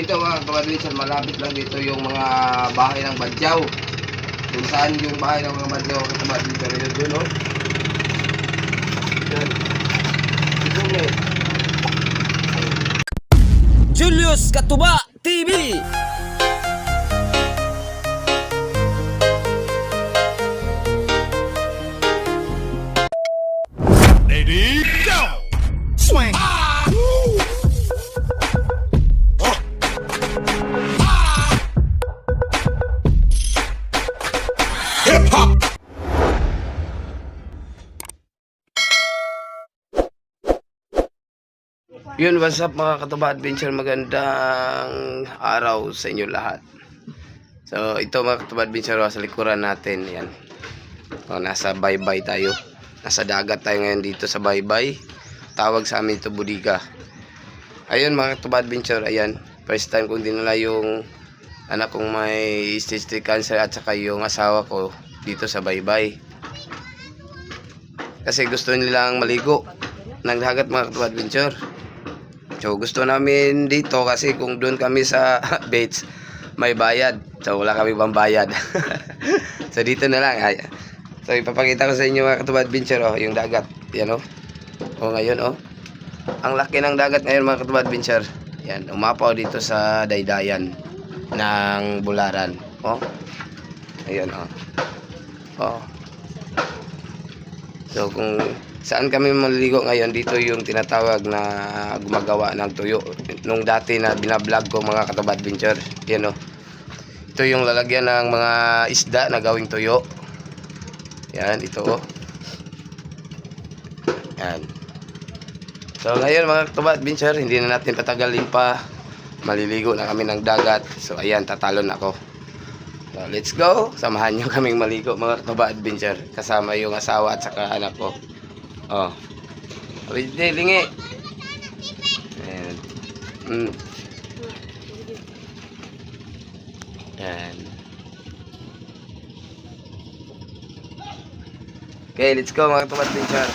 Dito mga kabadwitsan, malapit lang dito yung mga bahay ng Badyaw. Kung saan yung bahay ng mga Badyaw kabadwitsan yun doon, oh. Yan. Mo. Julius Katuba TV Hip hop! Yun, what's up mga katuba adventure? Magandang araw sa inyo lahat. So, ito mga katuba adventure sa likuran natin. Yan. O, nasa baybay tayo. Nasa dagat tayo ngayon dito sa baybay. Tawag sa amin ito budiga. Ayun mga katuba adventure, ayan. First time kong dinala yung anak kong may stage cancer at saka yung asawa ko dito sa baybay. Kasi gusto nilang maligo ng dagat mga adventure. So gusto namin dito kasi kung doon kami sa beach may bayad. So wala kami pang bayad. so dito na lang. So ipapakita ko sa inyo mga adventure oh, yung dagat. Yan oh. Oh ngayon oh. Ang laki ng dagat ngayon mga adventure. Yan, umapaw dito sa daydayan ng Bularan. Oh. Ayun oh. Oh. So kung saan kami maliligo ngayon dito yung tinatawag na gumagawa ng tuyo nung dati na binablog ko mga katubad adventure yan o ito yung lalagyan ng mga isda na gawing tuyo yan ito o yan so ngayon mga katubad adventure hindi na natin patagalin pa maliligo na kami ng dagat so ayan tatalon ako So, let's go. Samahan nyo kaming maligo mga katuba adventure. Kasama yung asawa at saka anak ko. Oh. Ready, lingi. Ayan. Mm. Ayan. Okay, let's go mga katuba adventure.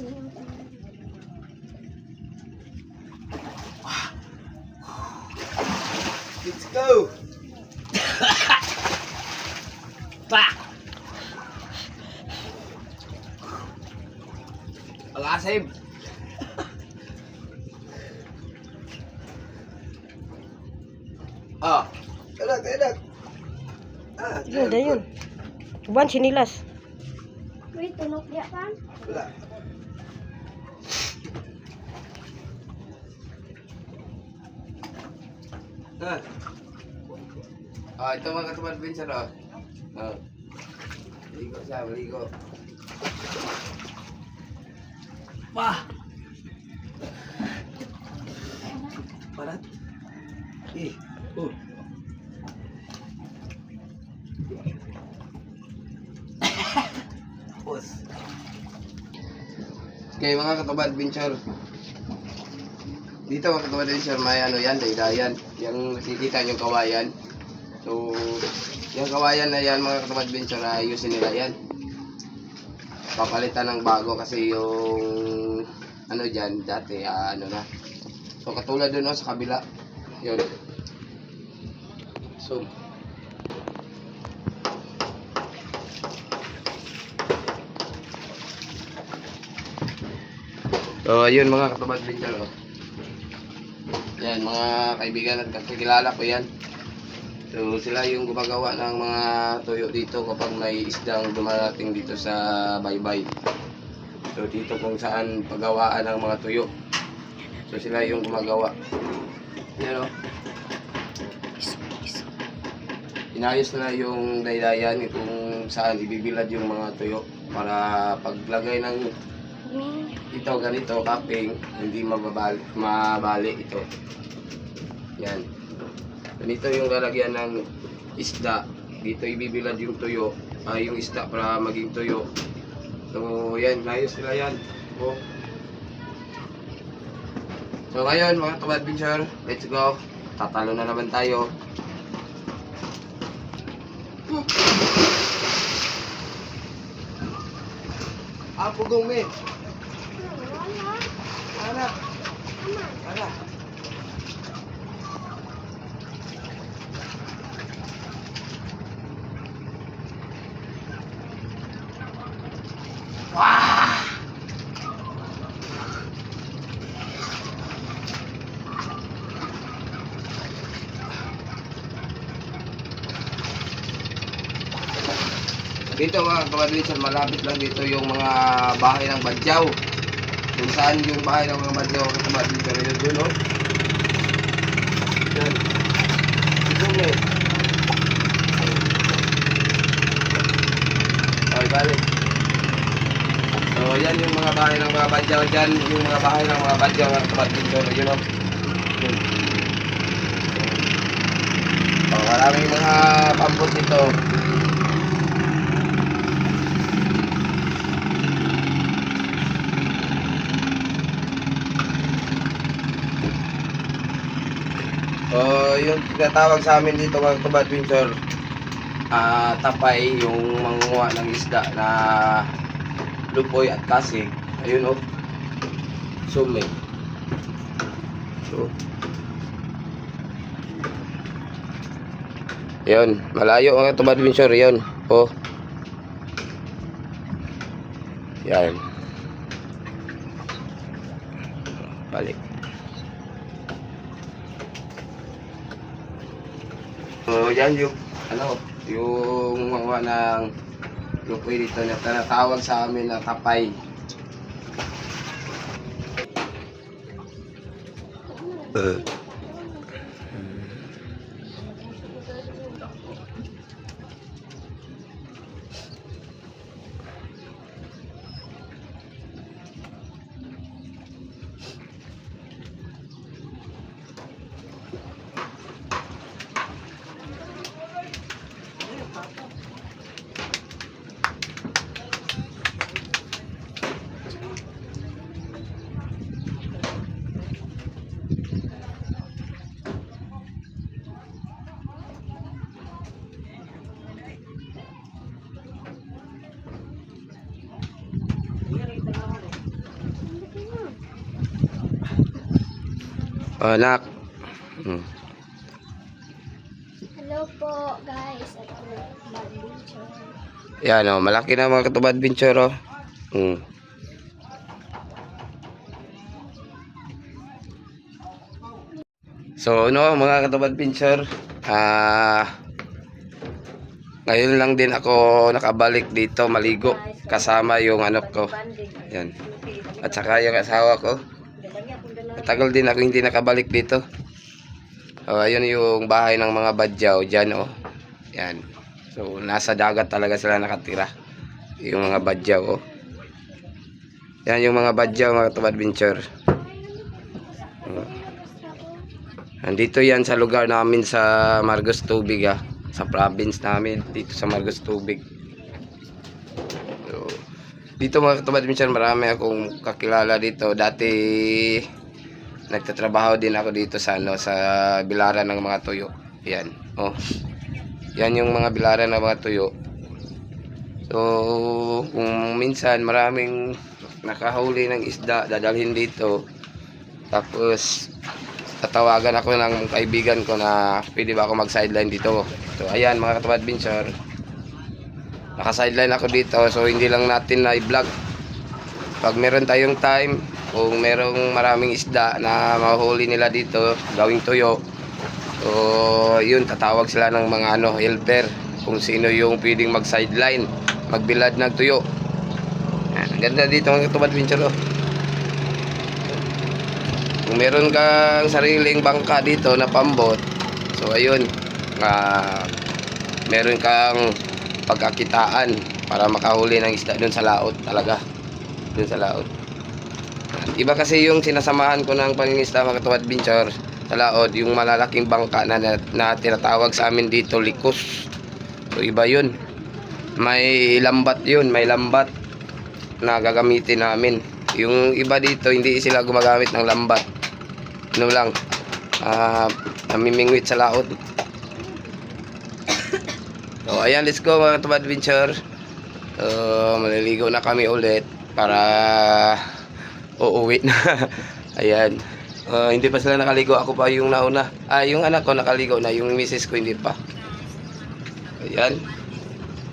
Let's go! pa! Pag-asib! ah! Kalag, kalag! Ah, Yun, yun. Uban, sinilas. Wait, tunok ya kan? Wala. Ah. Ah, ito mga katuman Vincent, oh. Oh. Maligo siya, maligo. Pa! Parat? Eh, oh. Pus. Okay, mga katubad adventure. Dito mga katubad adventure, may ano yan, daydayan. Yung nakikita yung kawayan. So, yung kawayan na yan, mga katubad adventure, ayusin nila yan. Papalitan ng bago kasi yung ano dyan, dati, ah, ano na. So, katulad dun oh, sa kabila. Yun. So, So, ayun mga katubad adventure, oh. Yan, mga kaibigan at kakilala ko yan. So, sila yung gumagawa ng mga tuyo dito kapag may isdang dumarating dito sa baybay. So, dito kung saan paggawaan ng mga tuyo. So, sila yung gumagawa. Yan, oh. Inayos na yung daydayan kung saan ibibilad yung mga tuyo para paglagay ng ito ganito cupping. Hindi mababali mabali ito. Yan. Ganito yung lalagyan ng isda. Dito ibibilad yung tuyo. Ah, yung isda para maging tuyo. So yan ayos sila yan. Oh. so ngayon mga kabad picture let's go. Tatalo na naman tayo. Ah, pugong me. Wala. Anak. Aman. Anak. Dito mga kamadrinsan, malapit lang dito yung mga bahay ng Badyaw. Kung saan yung bahay ng mga Badyaw ang kamadrinsan yun dun, no? Yan. Ito mo eh. Okay, balik. So, yan yung mga bahay ng mga Badyaw dyan. Yung mga bahay ng mga Badyaw ang kamadrinsan yun, no? Yun. Maraming mga pampot dito. Oh, yung tinatawag sa amin dito mga kabad adventure, ah tapay yung manguha ng isda na lupoy at kasig. Ayun oh. Sumi. So, yun, malayo mga tubad adventure, yun. Oh. Yan. Balik. So, yan yung, ano, yung mga ng lupoy dito na tinatawag sa amin na tapay. Uh. Anak. Hmm. Hello po, guys. At. Yan oh, malaki na mga katubad adventure oh. Hmm. So, ano mga katubad adventure, ah ngayon lang din ako nakabalik dito maligo kasama yung anak ko. Yan. At saka yung asawa ko. Matagal din ako hindi nakabalik dito. Oh, ayun yung bahay ng mga badyaw dyan oh. Yan. So, nasa dagat talaga sila nakatira. Yung mga badyaw, oh. Yan yung mga badyaw, mga tubad adventure. Oh. Nandito yan sa lugar namin sa Margos Tubig, ah. Sa province namin, dito sa Margos Tubig. So, dito mga tubad adventure, marami akong kakilala dito. Dati, nagtatrabaho din ako dito sa, ano, sa bilaran ng mga tuyo. Yan, oh. Yan yung mga bilaran ng mga tuyo. So, kung minsan maraming nakahuli ng isda, dadalhin dito. Tapos, tatawagan ako ng kaibigan ko na pwede ba ako mag-sideline dito. So, ayan mga katubad adventure. Naka-sideline ako dito. So, hindi lang natin na i-vlog. Pag meron tayong time, kung merong maraming isda na mahuli nila dito, gawing tuyo, So, yun, tatawag sila ng mga ano, helper. Kung sino yung pwedeng mag-sideline, magbilad ng tuyo. Ang ganda dito mga katubad adventure. Oh. Kung meron kang sariling bangka dito na pambot, so ayun, ah, meron kang pagkakitaan para makahuli ng isda dun sa laot talaga. Dun sa laot. Iba kasi yung sinasamahan ko ng pangingisda mga katubad adventure sa laod, yung malalaking bangka na, na, na tinatawag sa amin dito, likos. So, iba yun. May lambat yun, may lambat na gagamitin namin. Yung iba dito, hindi sila gumagamit ng lambat. Ano lang, ah, namimingwit sa laod. So, ayan, let's go mga katubad adventure. So, maliligo na kami ulit para uuwi na. ayan. Ah, hindi pa sila nakaligo. Ako pa yung nauna. Ah, yung anak ko nakaligo na. Yung misis ko hindi pa. Ayan.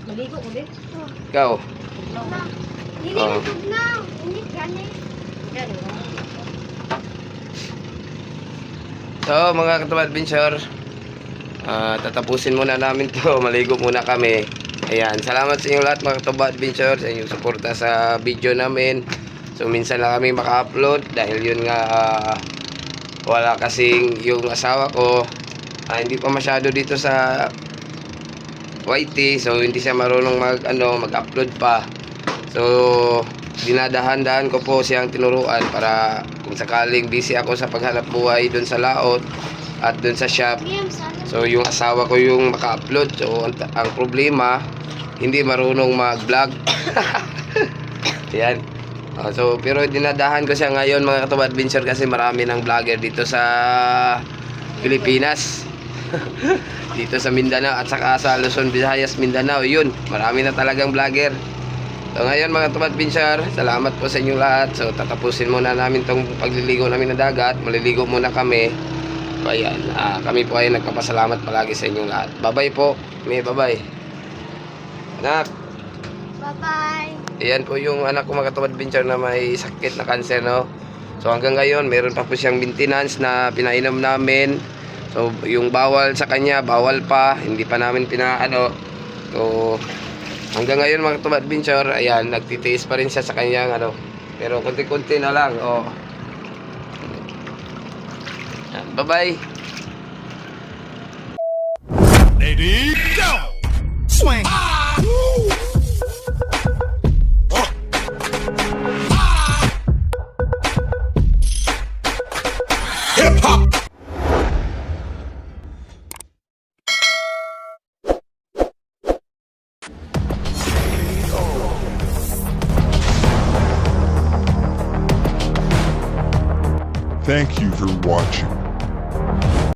Maligo ko din. Ikaw. Hindi Oo. na na. Hindi gani. Yan. So, mga katubad adventure, ah, tatapusin muna namin to. Maligo muna kami. Ayan, salamat sa inyo lahat mga katubad adventure sa inyong suporta sa video namin. So, minsan lang kami maka-upload dahil yun nga ah, wala kasing yung asawa ko ah, hindi pa masyado dito sa YT. So, hindi siya marunong mag, ano, mag-upload pa. So, dinadahan-dahan ko po siyang tinuruan para kung sakaling busy ako sa paghanap buhay doon sa laot at doon sa shop. So, yung asawa ko yung maka-upload. So, ang, ang problema, hindi marunong mag-vlog. Yan. Ah, so, pero dinadahan ko siya ngayon mga katubad adventure kasi marami ng vlogger dito sa Pilipinas. dito sa Mindanao at saka sa Luzon, Visayas, Mindanao. Yun, marami na talagang vlogger. So ngayon mga tumat binsyar, salamat po sa inyong lahat. So tatapusin muna namin tong pagliligo namin ng dagat. Maliligo muna kami. So ayan, ah, kami po ay nagpapasalamat palagi sa inyong lahat. Bye-bye po. May bye-bye. Anak, Bye-bye. Ayan po yung anak ko katubad binsyar na may sakit na cancer, no? So hanggang ngayon, meron pa po siyang maintenance na pinainom namin. So yung bawal sa kanya, bawal pa. Hindi pa namin pinaano. So hanggang ngayon mga katubad binsyar, ayan, nagtitiis pa rin siya sa kanyang ano. Pero konti-konti na lang, oh. Bye-bye. Ready, go! Swing. Hip